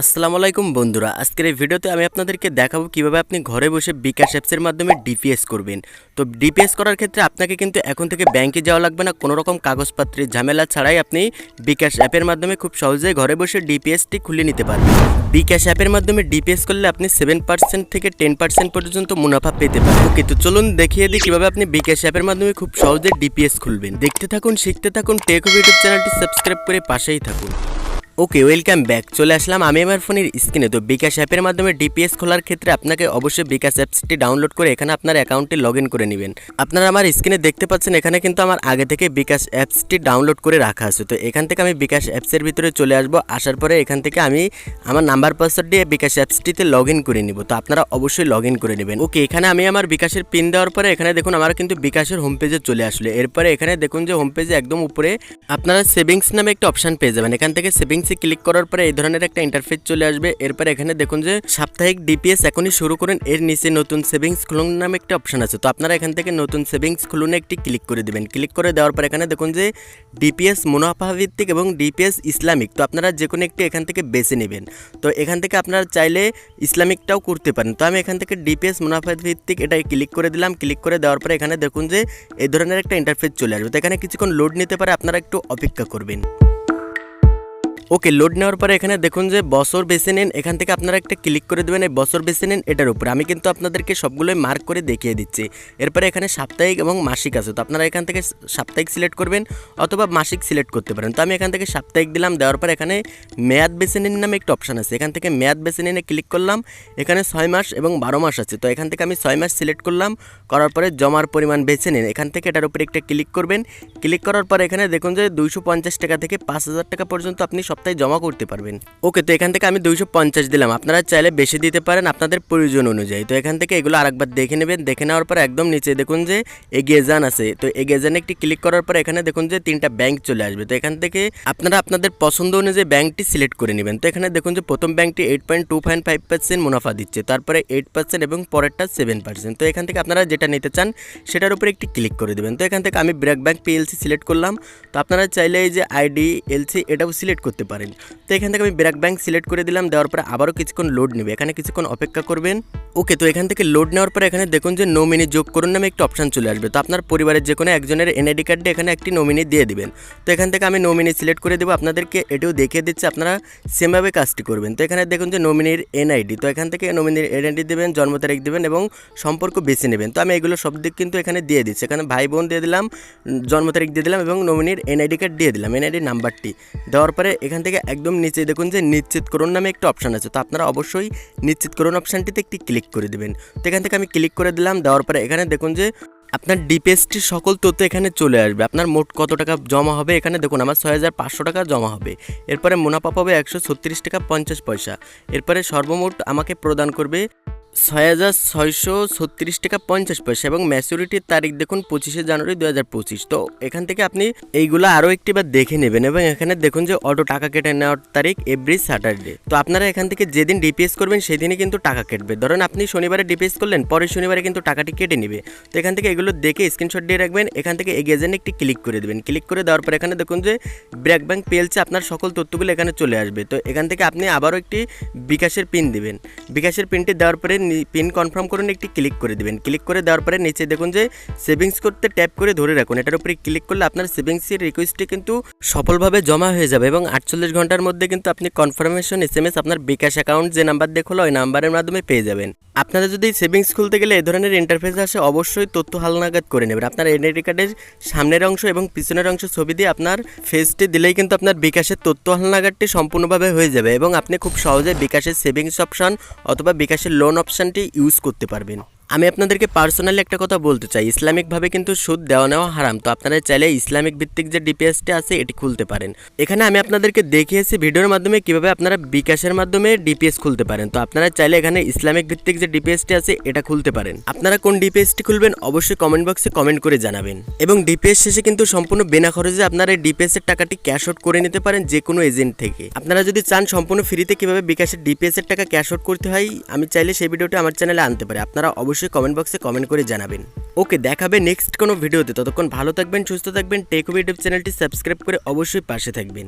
আসসালামু আলাইকুম বন্ধুরা, আজকের এই ভিডিওতে আমি আপনাদেরকে দেখাবো কীভাবে আপনি ঘরে বসে বিকাশ অ্যাপসের মাধ্যমে ডিপিএস করবেন। তো ডিপিএস করার ক্ষেত্রে আপনাকে কিন্তু এখন থেকে ব্যাংকে যাওয়া লাগবে না কোনো রকম কাগজপত্রের ঝামেলা ছাড়াই আপনি বিকাশ অ্যাপের মাধ্যমে খুব সহজেই ঘরে বসে ডিপিএসটি খুলে নিতে পারবেন। বিকাশ অ্যাপের মাধ্যমে ডিপিএস করলে আপনি সেভেন পার্সেন্ট থেকে টেন পার্সেন্ট পর্যন্ত মুনাফা পেতে পারেন ওকে তো চলুন দেখিয়ে দিই কীভাবে আপনি বিকাশ অ্যাপের মাধ্যমে খুব সহজে ডিপিএস খুলবেন। দেখতে থাকুন, শিখতে থাকুন টেক ইউটিউব চ্যানেলটি সাবস্ক্রাইব করে পাশেই থাকুন। ওকে ওয়েলকাম ব্যাক চলে আসলাম। আমি আমার ফোনের স্ক্রিনে তো বিকাশ অ্যাপের মাধ্যমে ডিপিএস খোলার ক্ষেত্রে আপনাকে অবশ্যই বিকাশ অ্যাপসটি ডাউনলোড করে এখানে আপনার অ্যাকাউন্টে লগ করে নেবেন। আপনারা আমার স্ক্রিনে দেখতে পাচ্ছেন, এখানে কিন্তু আমার আগে থেকে বিকাশ অ্যাপসটি ডাউনলোড করে রাখা আছে। তো এখান থেকে আমি বিকাশ অ্যাপসের ভিতরে চলে আসব। আসার পরে এখান থেকে আমি আমার নাম্বার পাসওয়ার্ড দিয়ে বিকাশ অ্যাপসটিতে লগ করে নিব। তো আপনারা অবশ্যই লগ করে নেবেন। ওকে, এখানে আমি আমার বিকাশের পিন দেওয়ার পরে এখানে দেখুন, আমার কিন্তু বিকাশের হোম পেজে চলে আসলো। এরপরে এখানে দেখুন যে হোম পেজে একদম উপরে আপনারা সেভিংস নামে একটা অপশন পেয়ে যাবেন। এখান থেকে সেভিংসে ক্লিক করার পরে এই ধরনের একটা ইন্টারফেস চলে আসবে। এরপর এখানে দেখুন যে সাপ্তাহিক ডিপিএস এখনই শুরু করেন। এর নিচে নতুন সেভিংস খুলুন নামে একটা অপশন আছে। তো আপনারা এখান থেকে নতুন সেভিংস খুলুনে, একটি ক্লিক করে দেবেন। ক্লিক করে দেওয়ার পর এখানে দেখুন যে ডিপিএস মুনাফা ভিত্তিক এবং ডিপিএস ইসলামিক। তো আপনারা যে কোনো একটি এখান থেকে বেছে নেবেন। তো এখান থেকে আপনারা চাইলে ইসলামিকটাও করতে পারেন। তো আমি এখান থেকে ডিপিএস মুনাফা ভিত্তিক এটাই ক্লিক করে দিলাম। ক্লিক করে দেওয়ার পরে এখানে দেখুন যে এই ধরনের একটা ইন্টারফেস চলে আসবে। তো এখানে কিছুক্ষণ লোড নিতে পারে। আপনারা একটু অপেক্ষা করবেন। ওকে লোড নেওয়ার পরে এখানে দেখুন যে বছর বেছে নিন, এখান থেকে আপনারা একটা ক্লিক করে দেবেন, এই বছর বেছে নিন এটার উপরে। আমি কিন্তু আপনাদেরকে সবগুলোই মার্ক করে দেখিয়ে দিচ্ছি। এরপরে এখানে সাপ্তাহিক এবং মাসিক আছে। তো আপনারা এখান থেকে সাপ্তাহিক সিলেক্ট করবেন অথবা মাসিক সিলেক্ট করতে পারেন। তো আমি এখান থেকে সাপ্তাহিক দিলাম, দেওয়ার পর এখানে মেয়াদ বেছে নিন নামে একটা অপশান আছে। এখান থেকে মেয়াদ বেছে নিনে ক্লিক করলাম, এখানে ছয় মাস এবং বারো মাস আছে। তো এখান থেকে আমি ছয় মাস সিলেক্ট করলাম, করার পরে জমার পরিমাণ বেছে নিন। এখান থেকে এটার উপরে একটা ক্লিক করবেন। ক্লিক করার পর এখানে দেখুন যে দুইশো পঞ্চাশ টাকা থেকে পাঁচ হাজার টাকা পর্যন্ত আপনি সপ্তাহে জমা করতে পারবেন। ওকে, তো এখান থেকে আমি দুইশো পঞ্চাশ দিলাম। আপনারা চাইলে বেশি দিতে পারেন আপনাদের প্রয়োজন অনুযায়ী। তো এখান থেকে এগুলো আরেকবার দেখে নেবেন। দেখে নেওয়ার পর একদম নিচে দেখুন যে এগিয়ে যান আছে। তো এগিয়ে যান একটি ক্লিক করার পর এখানে দেখুন যে তিনটা ব্যাংক চলে আসবে। তো এখান থেকে আপনারা আপনাদের পছন্দ অনুযায়ী ব্যাংকটি সিলেক্ট করে নেবেন। তো এখানে দেখুন যে প্রথম ব্যাংকটি eight point two five five percent মুনাফা দিচ্ছে। তারপরে এইট পার্সেন্ট এবং পরেরটা সেভেন পার্সেন্ট তো এখান থেকে আপনারা যেটা নিতে চান, সেটার উপরে একটি ক্লিক করে দেবেন। তো এখান থেকে আমি ব্র্যাক ব্যাংক পিএলসি সিলেক্ট করলাম। তো আপনারা চাইলে এই যে আইডি এলসি এটাও সিলেক্ট করতে পারেন। তো এখান থেকে আমি ব্র্যাক ব্যাংক সিলেক্ট করে দিলাম, দেওয়ার পরে আবারও কিছুক্ষণ লোড নেবে। এখানে কিছুক্ষণ অপেক্ষা করবেন। ওকে তো এখান থেকে লোড নেওয়ার পরে এখানে দেখুন যে নমিনি যোগ করুন নামে একটা অপশন চলে আসবে। তো আপনার পরিবারের যে কোনো একজনের এনআইডি কার্ডে এখানে একটি নমিনি দিয়ে দিবেন। তো এখান থেকে আমি নমিনি সিলেক্ট করে দেবো। আপনাদেরকে এটিও দেখিয়ে দিচ্ছে, আপনারা সেমভাবে কাজটি করবেন। তো এখানে দেখুন যে নমিনির এনআইডি তো এখান থেকে নমিনির এনআইডি দেবেন, জন্ম তারিখ দেবেন এবং সম্পর্ক বেছে নেবেন। তো আমি এগুলো সব দিক কিন্তু এখানে দিয়ে দিচ্ছি। এখানে ভাই বোন দিয়ে দিলাম জন্ম তারিখ দিয়ে দিলাম এবং নমিনির এনআইডি কার্ড দিয়ে দিলাম। এনআইডি নাম্বারটি দেওয়ার পরে এখান থেকে একদম নিচে, দেখুন যে নিশ্চিত করুন নামে একটা অপশান আছে। তো আপনারা অবশ্যই নিশ্চিত করুন অপশানটিতে একটি ক্লিক করে দেবেন। তো এখান থেকে আমি ক্লিক করে দিলাম, দেওয়ার পরে এখানে দেখুন যে আপনার ডিপিএসটির সকল তথ্য এখানে চলে আসবে। আপনার মোট কত টাকা জমা হবে? এখানে দেখুন আমার ছয় হাজার পাঁচশো টাকা জমা হবে। এরপরে মুনাফা পাবে একশো ছত্রিশ টাকা পঞ্চাশ পয়সা। এরপরে সর্বমোট আমাকে প্রদান করবে ছয় হাজার ছয়শো ছত্রিশ টাকা পঞ্চাশ পয়সা এবং ম্যাচুরিটির তারিখ দেখুন পঁচিশে জানুয়ারি দু হাজার পঁচিশ। তো এখান থেকে আপনি এইগুলো আরও একটিবার দেখে নেবেন এবং এখানে দেখুন যে অটো টাকা কেটে নেওয়ার তারিখ এভরি স্যাটারডে। তো আপনারা এখান থেকে যেদিন ডিপিএস করবেন সেদিনই কিন্তু টাকা কেটবে। ধরেন আপনি শনিবারে ডিপিএস করলেন, পরের শনিবারে কিন্তু টাকাটি কেটে নেবে। তো এখান থেকে এগুলো দেখে স্ক্রিনশট দিয়ে রাখবেন, এখান থেকে এগিয়ে যান, একটি ক্লিক করে দেবেন। ক্লিক করে দেওয়ার পর এখানে দেখুন যে ব্র্যাক ব্যাংক পেলছে, আপনার সকল তথ্যগুলো এখানে চলে আসবে। তো এখান থেকে আপনি আবারও একটি বিকাশের পিন দিবেন। বিকাশের পিনটি দেওয়ার পরে পিন কনফার্ম করুন, একটি ক্লিক করে দিবেন। ক্লিক করে দেওয়ার পরে নিচে দেখুন যে সেভিংস করতে ট্যাপ করে ধরে রাখুন। এটার উপরে ক্লিক করলে আপনার সেভিংসের রিকোয়েস্টটি কিন্তু সফলভাবে জমা হয়ে যাবে এবং আটচল্লিশ ঘণ্টার মধ্যে কিন্তু আপনি কনফার্মেশন এস এম এস আপনার বিকাশ অ্যাকাউন্ট যে নাম্বার দেখল, ওই নাম্বারের মাধ্যমে পেয়ে যাবেন। আপনারা যদি সেভিংস খুলতে গেলে এই ধরনের ইন্টারফেস আসে, অবশ্যই তথ্য হালনাগাদ করে নেবেন। আপনার এনআইডি কার্ডের সামনের অংশ এবং পিছনের অংশ ছবি দিয়ে আপনার ফেসটি দিলেই কিন্তু আপনার বিকাশের তথ্য হালনাগাদটি সম্পূর্ণভাবে হয়ে যাবে এবং আপনি খুব সহজে বিকাশের সেভিংস অপশন অথবা বিকাশের লোন অপশানটি ইউজ করতে পারবেন। আমি আপনাদেরকে পার্সোনালি একটা কথা বলতে চাই। ইসলামিকভাবে কিন্তু সুদ দেওয়া নেওয়া হারাম। তো আপনারা চাইলে ইসলামিক ভিত্তিক যে ডিপিএসটি আছে, এটি খুলতে পারেন। এখানে আমি আপনাদেরকে দেখিয়েছি ভিডিওর মাধ্যমে কীভাবে আপনারা বিকাশের মাধ্যমে ডিপিএস খুলতে পারেন। তো আপনারা চাইলে এখানে ইসলামিক ভিত্তিক যে ডিপিএসটি আছে, এটা খুলতে পারেন। আপনারা কোন ডিপিএসটি খুলবেন, অবশ্যই কমেন্ট বক্সে কমেন্ট করে জানাবেন। এবং ডিপিএস শেষে কিন্তু সম্পূর্ণ বিনা খরচে আপনারা ডিপিএস এর টাকাটি ক্যাশ আউট করে নিতে পারেন যে কোনো এজেন্ট থেকে। আপনারা যদি চান সম্পূর্ণ ফ্রিতে কীভাবে বিকাশের ডিপিএস এর টাকা ক্যাশ আউট করতে হয়, আমি চাইলে সেই ভিডিওটি আমার চ্যানেলে আনতে পারি। আপনারা অবশ্যই কমেন্ট বক্সে কমেন্ট করে জানাবেন। ওকে, দেখাবে নেক্সট কোনো ভিডিওতে ততক্ষণ ভালো থাকবেন, সুস্থ থাকবেন টেক ইউটিউব চ্যানেলটি সাবস্ক্রাইব করে অবশ্যই পাশে থাকবেন।